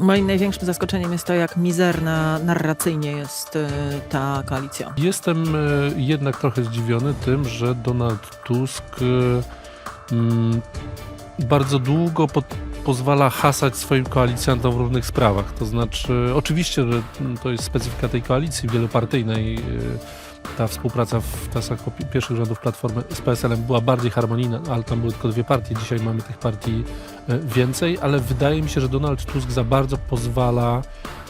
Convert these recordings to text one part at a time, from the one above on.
Moim największym zaskoczeniem jest to, jak mizerna narracyjnie jest e, ta koalicja. Jestem e, jednak trochę zdziwiony tym, że Donald Tusk e, mm, bardzo długo pod, pozwala hasać swoim koalicjantom w różnych sprawach. To znaczy, oczywiście, że to jest specyfika tej koalicji wielopartyjnej. Ta współpraca w czasach pierwszych rządów Platformy z PSL-em była bardziej harmonijna, ale tam były tylko dwie partie. Dzisiaj mamy tych partii e, więcej, ale wydaje mi się, że Donald Tusk za bardzo pozwala,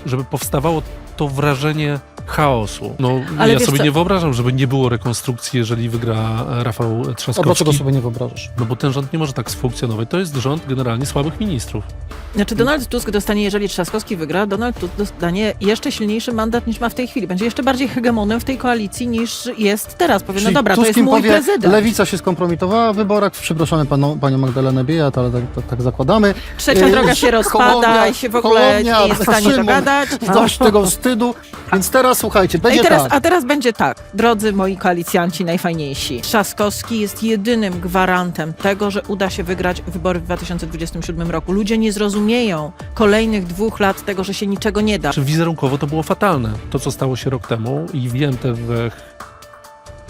żeby powstawało to wrażenie chaosu. No, Ale ja sobie co- nie wyobrażam, żeby nie było rekonstrukcji, jeżeli wygra e, Rafał A dlaczego Trzaskowski. sobie nie wyobrażasz? No bo ten rząd nie może tak sfunkcjonować. To jest rząd generalnie słabych ministrów. Znaczy Donald Tusk dostanie, jeżeli Trzaskowski wygra, Donald Tusk dostanie jeszcze silniejszy mandat niż ma w tej chwili. Będzie jeszcze bardziej hegemonem w tej koalicji niż jest teraz. Powie, no Czyli dobra, to Tusk jest mój powie, prezydent. Lewica się skompromitowała w wyborach, przepraszamy panią, panią Magdalenę Biejat, ale tak, tak, tak zakładamy. Trzecia Yy, droga się rozpada Hołownia- i się w ogóle Hołownia, nie jest w stanie dogadać. Dość tego wstydu, więc teraz słuchajcie, I będzie teraz, tak. A teraz będzie tak, drodzy moi koalicjanci najfajniejsi. Trzaskowski jest jedynym gwarantem tego, że uda się wygrać wybory w 2027 roku. Ludzie nie zrozumieją kolejnych dwóch lat tego, że się niczego nie da. Czy wizerunkowo to było fatalne? To, co stało się rok temu i wiem że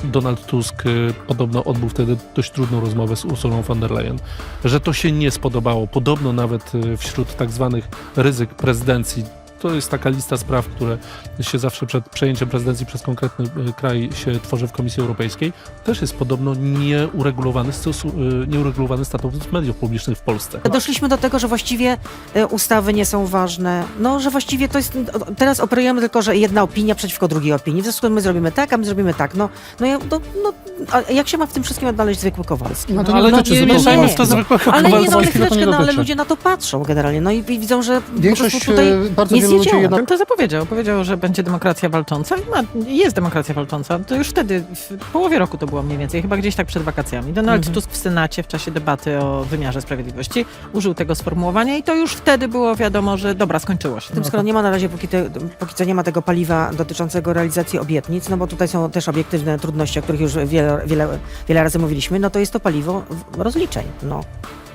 Donald Tusk y, podobno odbył wtedy dość trudną rozmowę z Ursulą von der Leyen, że to się nie spodobało. Podobno nawet y, wśród tak zwanych ryzyk prezydencji to jest taka lista spraw, które się zawsze przed przejęciem prezydencji przez konkretny y, kraj się tworzy w Komisji Europejskiej. Też jest podobno nieuregulowany, stosu, y, nieuregulowany status mediów publicznych w Polsce. Doszliśmy do tego, że właściwie e, ustawy nie są ważne. No, że właściwie to jest. Teraz operujemy tylko, że jedna opinia przeciwko drugiej opinii. W związku z tym my zrobimy tak, a my zrobimy tak. No, no, ja, no, no a jak się ma w tym wszystkim odnaleźć zwykły Kowalski? No to ale nie nie, dotyczy nie w to Nie, no, zwykłego Ale nie, no ale to nie chwileczkę, no ale ludzie na to patrzą generalnie. No i, i widzą, że po Większość, prostu tutaj e, bardzo nic ludzi działa. jednak On to zapowiedział. Powiedział, że będzie demokracja walcząca. Ma, jest demokracja walcząca. To już wtedy, w połowie roku to było mniej więcej, chyba gdzieś tak przed wakacjami. Donald Mhm. Tusk w Senacie w czasie debaty o wymiarze sprawiedliwości użył tego sformułowania i to już wtedy było wiadomo, że dobra, skończyło się. Tym, skoro nie ma na razie póki, te, póki co nie ma tego paliwa dotyczącego realizacji obietnic, no bo tutaj są też obiektywne trudności, o których już wiele, wiele, wiele razy mówiliśmy, no to jest to paliwo rozliczeń. No.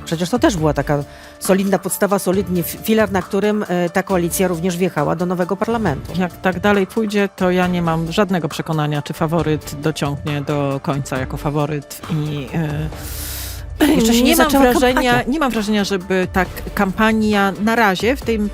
Przecież to też była taka solidna podstawa, solidny fi- filar, na którym e, ta koalicja również wjechała do nowego parlamentu. Jak tak dalej pójdzie, to ja nie mam żadnego przekonania, czy faworyt dociągnie do końca jako faworyt i. e, Jeszcze się nie mam wrażenia, kampania. nie mam wrażenia, żeby tak kampania na razie w tym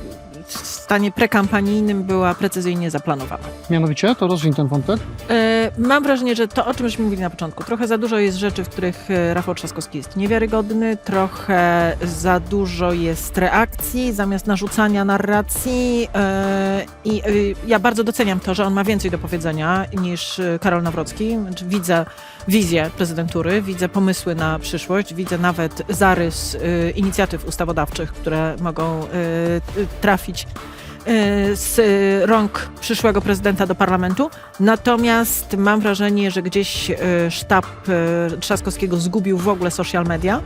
stanie prekampanijnym była precyzyjnie zaplanowana. Mianowicie, to rozwiń ten wątek. E, Mam wrażenie, że to, o czym żeśmy mówili na początku, trochę za dużo jest rzeczy, w których e, Rafał Trzaskowski jest niewiarygodny, trochę za dużo jest reakcji zamiast narzucania narracji e, i e, ja bardzo doceniam to, że on ma więcej do powiedzenia niż Karol Nawrocki. Znaczy, Widzę wizję prezydentury, widzę pomysły na przyszłość, widzę nawet zarys inicjatyw ustawodawczych, które mogą trafić z rąk przyszłego prezydenta do parlamentu. Natomiast mam wrażenie, że gdzieś e, sztab e, Trzaskowskiego zgubił w ogóle social media.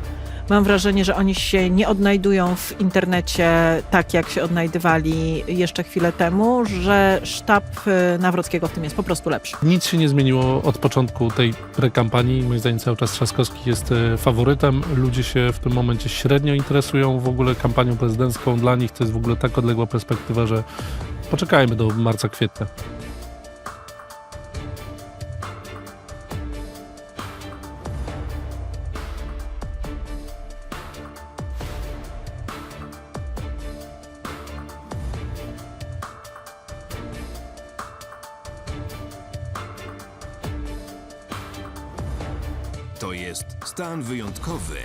Mam wrażenie, że oni się nie odnajdują w internecie tak, jak się odnajdywali jeszcze chwilę temu, że sztab e, Nawrockiego w tym jest po prostu lepszy. Nic się nie zmieniło od początku tej prekampanii. Moim zdaniem cały czas Trzaskowski jest e, faworytem. Ludzie się w tym momencie średnio interesują w ogóle kampanią prezydencką. Dla nich to jest w ogóle tak odległa perspektywa, że poczekajmy do marca, kwietnia. To jest stan wyjątkowy.